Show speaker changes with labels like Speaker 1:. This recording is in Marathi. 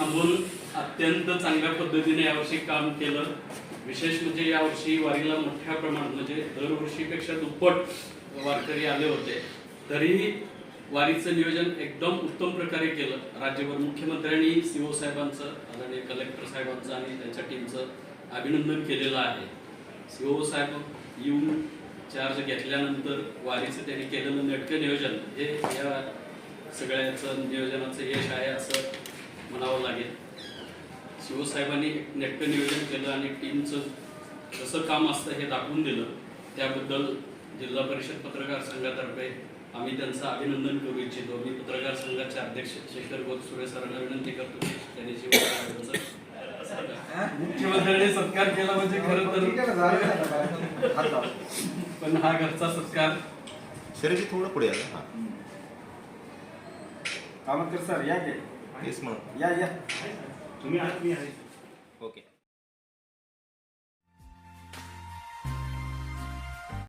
Speaker 1: अमोल अत्यंत चांगल्या पद्धतीने यावर्षी काम केलं. विशेष म्हणजे यावर्षी वारीला मोठ्या प्रमाणात म्हणजे दरवर्षीपेक्षा दुप्पट वारकरी आले होते. तरीही वारीचं नियोजन एकदम उत्तम प्रकारे केलं. राज्यभर मुख्यमंत्र्यांनी सीओ साहेबांचं आदरणीय कलेक्टर साहेबांचं आणि त्यांच्या टीमचं अभिनंदन केलेलं आहे. सीओ साहेब येऊन चार्ज घेतल्यानंतर वारीचं त्यांनी केलेलं नेटकं नियोजन हे या सगळ्याचं नियोजनाचं यश आहे असं म्हणावं लागेल. शिवसाहेबांनी एक नेटकं नियोजन केलं आणि टीमचं कसं काम असतं हे दाखवून दिलं त्याबद्दल जिल्हा परिषद पत्रकार संघातर्फे आम्ही त्यांचं अभिनंदन करू इच्छितो. मी पत्रकार संघाचे अध्यक्ष शेखर गोतसुरे सरांना विनंती करतो त्यांनी शिवसाहेबांचं मुख्यमंत्र्यांनी सत्कार केला म्हणजे खरं तर पण हा घरचा सत्कार
Speaker 2: शरीर थोडं पुढे आलं हा.
Speaker 3: कामतकर सर या
Speaker 2: म्हणून
Speaker 3: या या.
Speaker 4: तुम्ही आहात मी आहे.
Speaker 2: ओके